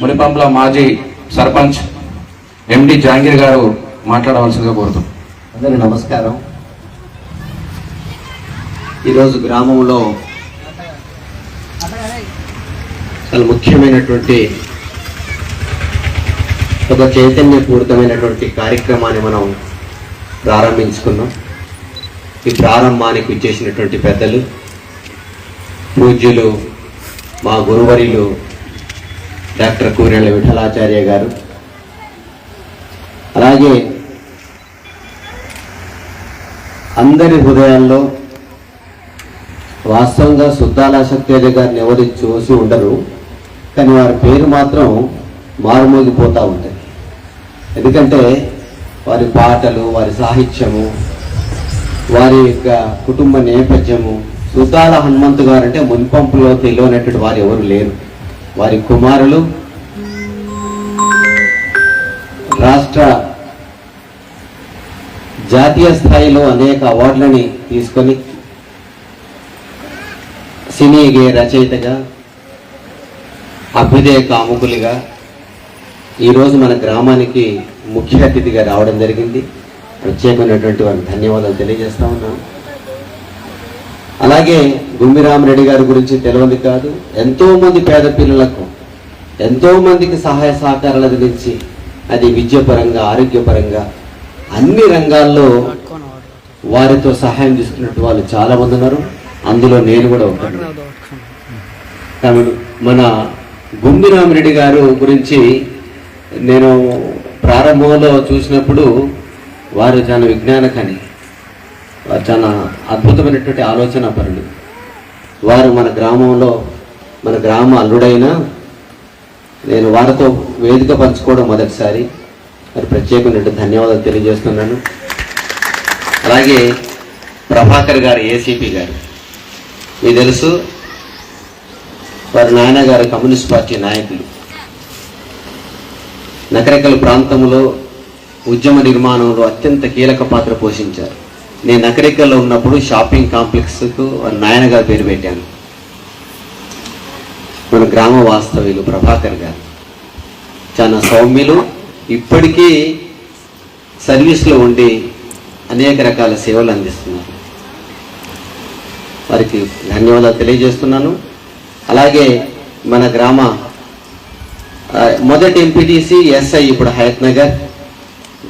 మునిపంప్ల మాజీ సర్పంచ్ ఎండి జాంగీర్ గారు మాట్లాడవలసిందిగా కోరుతున్నాం అందరికీ నమస్కారం. ఈరోజు గ్రామంలో చాలా ముఖ్యమైనటువంటి ఒక చైతన్యపూరితమైనటువంటి కార్యక్రమాన్ని మనం ప్రారంభించుకున్నాం. ఈ ప్రారంభానికి ఇచ్చేసినటువంటి పెద్దలు పూజ్యులు మా గురువరిలు డాక్టర్ కూరెళ్ళ విఠలాచార్య గారు. అలాగే అందరి హృదయాల్లో వాస్తవంగా సుద్దాల సత్యజ గారిని ఎవరు చూసి ఉండరు కానీ వారి పేరు మాత్రం మారుమోగిపోతూ ఉంటాయి. ఎందుకంటే వారి పాటలు వారి సాహిత్యము వారి యొక్క కుటుంబ నేపథ్యము సుద్దాల హనుమంతు గారు అంటే మున్పంపులో తెలియనటువంటి వారు ఎవరు లేరు. వారి కుమారులు రాష్ట్ర జాతీయ స్థాయిలో అనేక అవార్డులని తీసుకొని సినీ గే రచయితగా అభ్యుదయ కాముకులుగా ఈరోజు మన గ్రామానికి ముఖ్య అతిథిగా రావడం జరిగింది. ప్రత్యేకమైనటువంటి వారికి ధన్యవాదాలు తెలియజేస్తా ఉన్నాను. అలాగే గుమ్మిరామరెడ్డి గారి గురించి తెలియదు కాదు ఎంతోమంది పేద పిల్లలకు ఎంతోమందికి సహాయ సహకారాలు అందించి అది విద్యాపరంగా ఆరోగ్యపరంగా అన్ని రంగాల్లో వారితో సహాయం తీసుకున్నట్టు వాళ్ళు చాలా మంది ఉన్నారు. అందులో నేను కూడా ఒకటి కాబట్టి మన గుమ్మిరామరెడ్డి గారు గురించి నేను ప్రారంభంలో చూసినప్పుడు వారు చాలా విజ్ఞానకని. చాలా అద్భుతమైనటువంటి ఆలోచన పరులు వారు మన గ్రామంలో మన గ్రామ అల్లుడైన నేను వారితో వేదిక పంచుకోవడం మొదటిసారి. మరి ప్రత్యేకమైనటువంటి ధన్యవాదాలు తెలియజేస్తున్నాను. అలాగే ప్రభాకర్ గారు ఏసీపీ గారు. మీకు తెలుసు వారి నాయనగారు కమ్యూనిస్ట్ పార్టీ నాయకులు. నకరకల ప్రాంతంలో ఉద్యమ నిర్మాణంలో అత్యంత కీలక పాత్ర పోషించారు. నేను నకరికల్లో ఉన్నప్పుడు షాపింగ్ కాంప్లెక్స్కు నాయనగా నాయనగారు పేరు పెట్టాను. మన గ్రామ వాస్తవ్యులు ప్రభాకర్ గారు. చాలా సౌమ్యులు ఇప్పటికీ సర్వీస్లో ఉండి అనేక రకాల సేవలు అందిస్తున్నారు. వారికి ధన్యవాదాలు తెలియజేస్తున్నాను. అలాగే మన గ్రామ మొదటి ఎంపీటీసీ ఎస్ఐ ఇప్పుడు హయత్ నగర్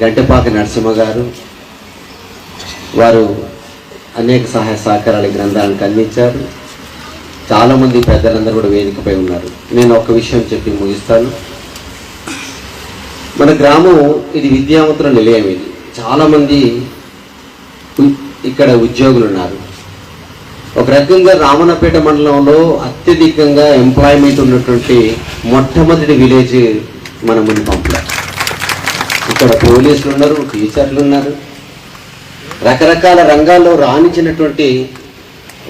గంటపాక నరసింహ గారు వారు అనేక సహాయ సహకారాల గ్రంథాలను అందించారు. చాలామంది పెద్దలందరూ కూడా వేదికపై ఉన్నారు. నేను ఒక విషయం చెప్పి ముగిస్తాను. మన గ్రామం ఇది విద్యావంతుల నిలయం ఇది. చాలామంది ఇక్కడ ఉద్యోగులు ఉన్నారు. ఒక రకంగా రామన్నపేట మండలంలో అత్యధికంగా ఎంప్లాయ్మెంట్ ఉన్నటువంటి మొట్టమొదటి విలేజ్ మన మునిపంపులో ఇక్కడ పోలీసులు ఉన్నారు టీచర్లు ఉన్నారు. రకరకాల రంగాల్లో రాణించినటువంటి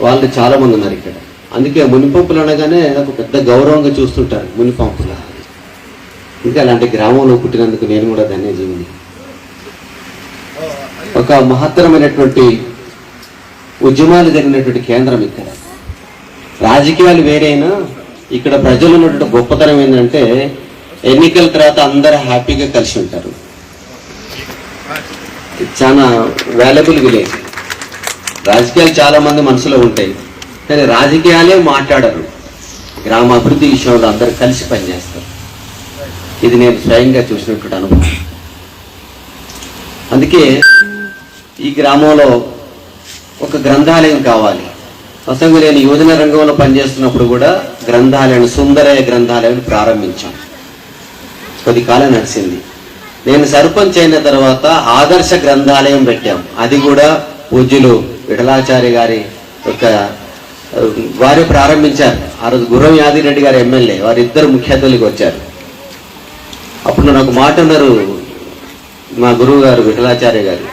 వాళ్ళు చాలామంది ఉన్నారు ఇక్కడ. అందుకే మునిపంపులు అనగానే నాకు పెద్ద గౌరవంగా చూస్తుంటారు మునిపంపుల. ఇంకా అలాంటి గ్రామంలో పుట్టినందుకు నేను కూడా ధన్యజీవిని. ఒక మహత్తరమైనటువంటి ఉద్యమాలు జరిగినటువంటి కేంద్రం ఇక్కడ. రాజకీయాలు వేరైనా ఇక్కడ ప్రజలు ఉన్నటువంటి గొప్పతనం ఏంటంటే ఎన్నికల తర్వాత అందరూ హ్యాపీగా కలిసి ఉంటారు. చాలా వాల్యబుల్ విలేజ్ రాజకీయాలు చాలామంది మనసులో ఉంటాయి. కానీ రాజకీయాలే మాట్లాడరు. గ్రామ అభివృద్ధి విషయంలో అందరూ కలిసి పనిచేస్తారు. ఇది నేను స్వయంగా చూసినటువంటి అనుభవం. అందుకే ఈ గ్రామంలో ఒక గ్రంథాలయం కావాలి. అసలు నేను యువజన రంగంలో పనిచేస్తున్నప్పుడు కూడా గ్రంథాలయం సుందరయ్య గ్రంథాలయం ప్రారంభించాం. కొద్ది కాలం నడిచింది. నేను సర్పంచ్ అయిన తర్వాత ఆదర్శ గ్రంథాలయం పెట్టాం. అది కూడా పూజ్యులు విఠలాచార్య గారి ఒక వారు ప్రారంభించారు. ఆ రోజు గుర్రం యాదిరెడ్డి గారు ఎమ్మెల్యే వారిద్దరు ముఖ్య అతిథులకు వచ్చారు. అప్పుడు నాకు మాట ఉన్నారు మా గురువు గారు విఠలాచార్య గారు.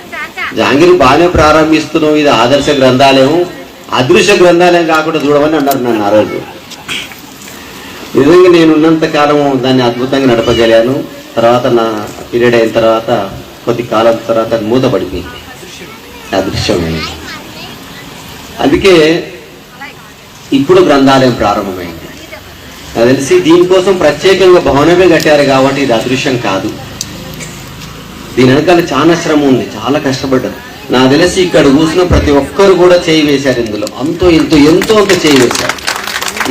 జహాంగీర్ బాగానే ప్రారంభిస్తున్నావు ఇది ఆదర్శ గ్రంథాలయం. అదృశ్య గ్రంథాలయం కాకుండా చూడమని అన్నారు నన్ను ఆ రోజు. నిజంగా నేను ఉన్నంత కాలం దాన్ని అద్భుతంగా నడపగలిగాను. తర్వాత నా పీరియడ్ అయిన తర్వాత కొద్ది కాలం తర్వాత అది మూతపడిపోయింది. అదృశ్యమైంది అందుకే ఇప్పుడు గ్రంథాలయం ప్రారంభమైంది. నాకు తెలిసి దీనికోసం ప్రత్యేకంగా భవనమే కట్టారు కాబట్టి ఇది అదృశ్యం కాదు. దీని వెనకాల చాలా శ్రమ ఉంది చాలా కష్టపడ్డారు నాకు తెలిసి ఇక్కడ కూసిన ప్రతి ఒక్కరు కూడా చేయి వేశారు ఇందులో. అంతో ఎంతో ఎంతో అంత చేయి వేశారు.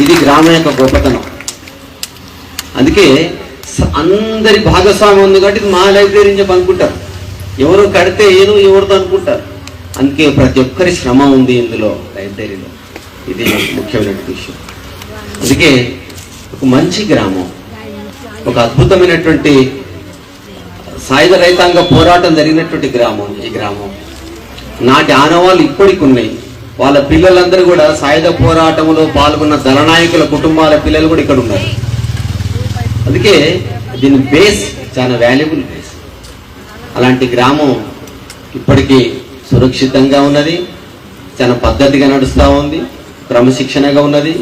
ఇది గ్రామ యొక్క గొప్పతనం. అందుకే అందరి భాగస్వామ్యం ఉంది కాబట్టి ఇది మా లైబ్రరీ అని చెప్పి అనుకుంటారు ఎవరు కడితే ఏదో ఎవరితో అనుకుంటారు. అందుకే ప్రతి ఒక్కరి శ్రమ ఉంది ఇందులో లైబ్రరీలో. ఇది ముఖ్యమైన విషయం. అందుకే ఒక మంచి గ్రామం ఒక అద్భుతమైనటువంటి సాయుధ రైతాంగ పోరాటం జరిగినటువంటి గ్రామం ఈ గ్రామం. నాటి ఆనవాళ్ళు ఇప్పటికి ఉన్నాయి. వాళ్ళ పిల్లలందరూ కూడా సాయుధ పోరాటంలో పాల్గొన్న దళనాయకుల కుటుంబాల పిల్లలు కూడా ఇక్కడ ఉన్నారు. అందుకే దీని బేస్ చాలా వాల్యుబుల్ బేస్ అలాంటి గ్రామం ఇప్పటికీ సురక్షితంగా ఉన్నది చాలా పద్ధతిగా నడుస్తూ ఉంది క్రమశిక్షణగా ఉన్నది.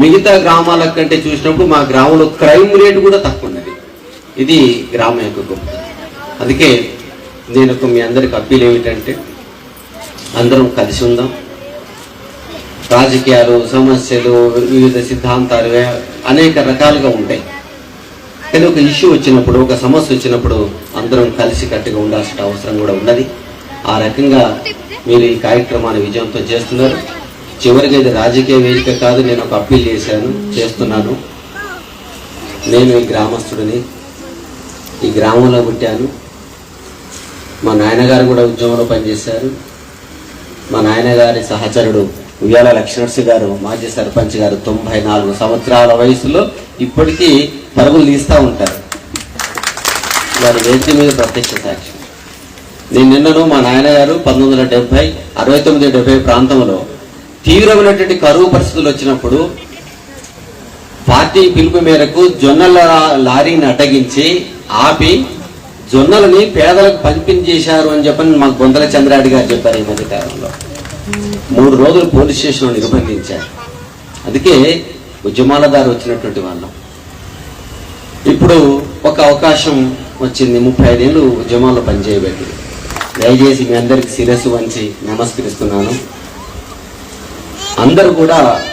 మిగతా గ్రామాల కంటే చూసినప్పుడు మా గ్రామంలో క్రైమ్ రేట్ కూడా తక్కువ ఉన్నది. ఇది గ్రామం యొక్క గొప్ప అందుకే నేను ఒక మీ అందరికి అప్పీల్ ఏమిటంటే అందరం కలిసి ఉందాం. రాజకీయాలు సమస్యలు వివిధ సిద్ధాంతాలు అనేక రకాలుగా ఉంటాయి. కానీ ఒక ఇష్యూ వచ్చినప్పుడు ఒక సమస్య వచ్చినప్పుడు అందరం కలిసి కట్టుగా ఉండాల్సిన అవసరం కూడా ఉన్నది. ఆ రకంగా మీరు ఈ కార్యక్రమాన్ని విజయంతో చేస్తున్నారు. చివరికి ఇది రాజకీయ వేదిక కాదు నేను ఒక అప్పీల్ చేశాను చేస్తున్నాను. నేను ఈ గ్రామస్తుడిని ఈ గ్రామంలో పుట్టాను. మా నాయనగారు కూడా ఉద్యమంలో పనిచేశారు. మా నాయనగారి సహచరుడు ఉయ్యాల లక్ష్మణర్స్ గారు మాజీ సర్పంచ్ గారు తొంభై నాలుగు సంవత్సరాల వయసులో ఇప్పటికీ పరుగులు తీస్తూ ఉంటారు. వారి వేదిక మీద ప్రత్యక్ష సాక్షి. నేను నిన్నను మా నాయనగారు పంతొమ్మిది వందల డెబ్బై అరవై తొమ్మిది డెబ్బై ప్రాంతంలో తీవ్రమైనటువంటి కరువు పరిస్థితులు వచ్చినప్పుడు పార్టీ పిలుపు మేరకు జొన్నల లారీని అడ్డగించి ఆపి జొన్నలని పేదలకు పంపిణీ చేశారు అని చెప్పని మాకు బొందల చంద్రారెడ్డి గారు చెప్పారు ఈ మధ్య కాలంలో. మూడు రోజులు పోలీస్ స్టేషన్లో నిర్బంధించారు. అందుకే ఉద్యమాల దారి వచ్చినటువంటి వాళ్ళం. ఇప్పుడు ఒక అవకాశం వచ్చింది. ముప్పై ఐదేళ్ళు ఉద్యమాల్లో పనిచేయబట్టి దయచేసి మీ అందరికి శిరస్సు వంచి నమస్కరిస్తున్నాను. అందరూ కూడా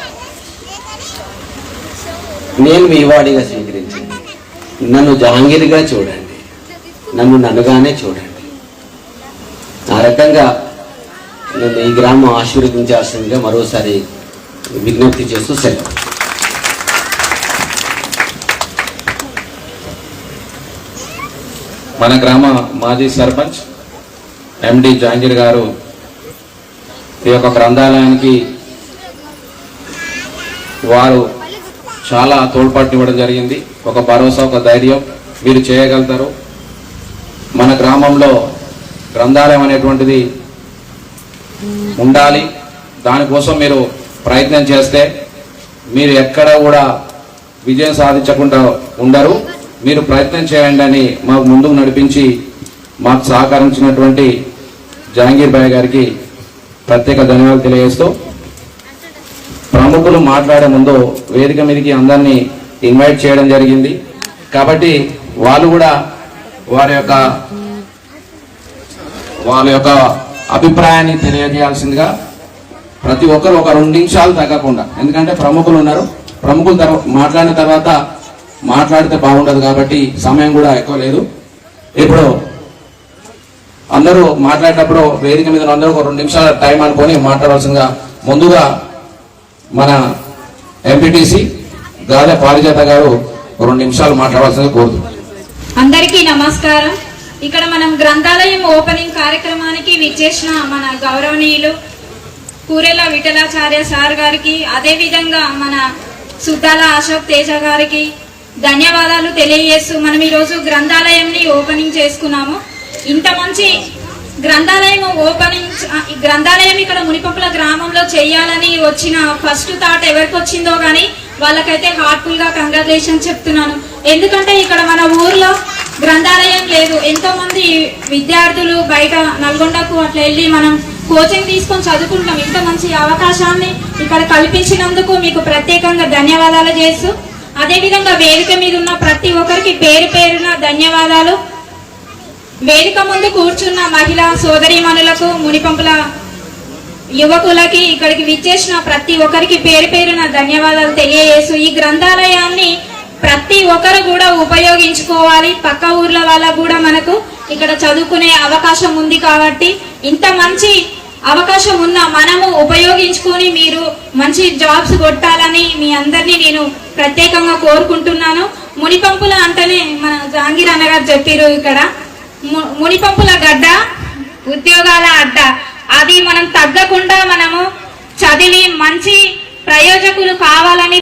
నేను మీ వాడిగా స్వీకరించండి నన్ను జహాంగీర్గా చూడండి. నన్ను నన్నుగానే చూడండి. ఆ రకంగా నన్ను ఈ గ్రామం ఆశీర్వదించాల్సిందిగా మరోసారి విజ్ఞప్తి చేస్తూ సెలవు. మన గ్రామ మాజీ సర్పంచ్ ఎండి జహాంగీర్ గారు ఈ యొక్క గ్రంథాలయానికి వారు చాలా తోడ్పాటు ఇవ్వడం జరిగింది. ఒక భరోసా ఒక ధైర్యం మీరు చేయగలుగుతారు. మన గ్రామంలో గ్రంథాలయం అనేటువంటిది ఉండాలి. దానికోసం మీరు ప్రయత్నం చేస్తే మీరు ఎక్కడ కూడా విజయం సాధించకుండా ఉండరు. మీరు ప్రయత్నం చేయండి అని మాకు ముందుకు నడిపించి మాకు సహకరించినటువంటి జహాంగీర్ భాయ్ గారికి ప్రత్యేక ధన్యవాదాలు తెలియజేస్తూ ప్రముఖులు మాట్లాడే ముందు వేదిక మీదకి అందరినీ ఇన్వైట్ చేయడం జరిగింది. కాబట్టి వాళ్ళు కూడా వారి యొక్క వాళ్ళ యొక్క అభిప్రాయాన్ని తెలియజేయాల్సిందిగా ప్రతి ఒక్కరు ఒక రెండు నిమిషాలు తగ్గకుండా ఎందుకంటే ప్రముఖులు ఉన్నారు. ప్రముఖులు తర్వా మాట్లాడిన తర్వాత మాట్లాడితే బాగుండదు కాబట్టి సమయం కూడా ఎక్కువ లేదు. ఇప్పుడు అందరూ మాట్లాడేటప్పుడు వేదిక మీద అందరూ ఒక రెండు నిమిషాల టైం అనుకొని మాట్లాడాల్సిందిగా ముందుగా మన ఎంపీటీసీ గాదె పారిజాత గారు రెండు నిమిషాలు మాట్లాడాల్సిందిగా కోరుతున్నాను అందరికీ నమస్కారం. ఇక్కడ మనం గ్రంథాలయం ఓపెనింగ్ కార్యక్రమానికి విచ్చేసిన మన గౌరవనీయులు కూరెల విఠలాచార్య సార్ గారికి అదే విధంగా మన సుద్దాల అశోక్ తేజ గారికి ధన్యవాదాలు తెలియజేస్తూ మనం ఈరోజు గ్రంథాలయంని ఓపెనింగ్ చేసుకున్నాము. ఇంత మంచి గ్రంథాలయం ఓపెనింగ్ గ్రంథాలయం ఇక్కడ మునిపప్పుల గ్రామంలో చేయాలని వచ్చిన ఫస్ట్ థాట్ ఎవరికి వచ్చిందో కానీ వాళ్ళకైతే హార్ట్ఫుల్గా కంగ్రాచులేషన్ చెప్తున్నాను. ఎందుకంటే ఇక్కడ మన ఊర్లో గ్రంథాలయం లేదు. ఎంతో మంది విద్యార్థులు బయట నల్గొండకు అట్లా వెళ్ళి మనం కోచింగ్ తీసుకొని చదువుకుంటాం. ఇంత మంచి అవకాశాన్ని ఇక్కడ కల్పించినందుకు మీకు ప్రత్యేకంగా ధన్యవాదాలు చేస్తూ అదేవిధంగా వేదిక మీద ఉన్న ప్రతి ఒక్కరికి పేరు పేరున ధన్యవాదాలు. వేదిక ముందు కూర్చున్న మహిళా సోదరీమణులకు మునిపంపుల యువకులకి ఇక్కడికి విచ్చేసిన ప్రతి ఒక్కరికి పేరు పేరున ధన్యవాదాలు తెలియజేస్తూ ఈ గ్రంథాలయాన్ని ప్రతి ఒక్కరు కూడా ఉపయోగించుకోవాలి. పక్క ఊర్ల వాళ్ళకు కూడా మనకు ఇక్కడ చదువుకునే అవకాశం ఉంది కాబట్టి ఇంత మంచి అవకాశం ఉన్న మనము ఉపయోగించుకొని మీరు మంచి జాబ్స్ కొట్టాలని మీ అందరినీ నేను ప్రత్యేకంగా కోరుకుంటున్నాను. మునిపంపుల అంటేనే మన జాంగీర్ అన్నగారు చెప్పారు ఇక్కడ. ము- మునిపంపుల గడ్డ ఉద్యోగాల అడ్డ. అది మనం తగ్గకుండా మనము చదివి మంచి ప్రయోజకులు కావాలని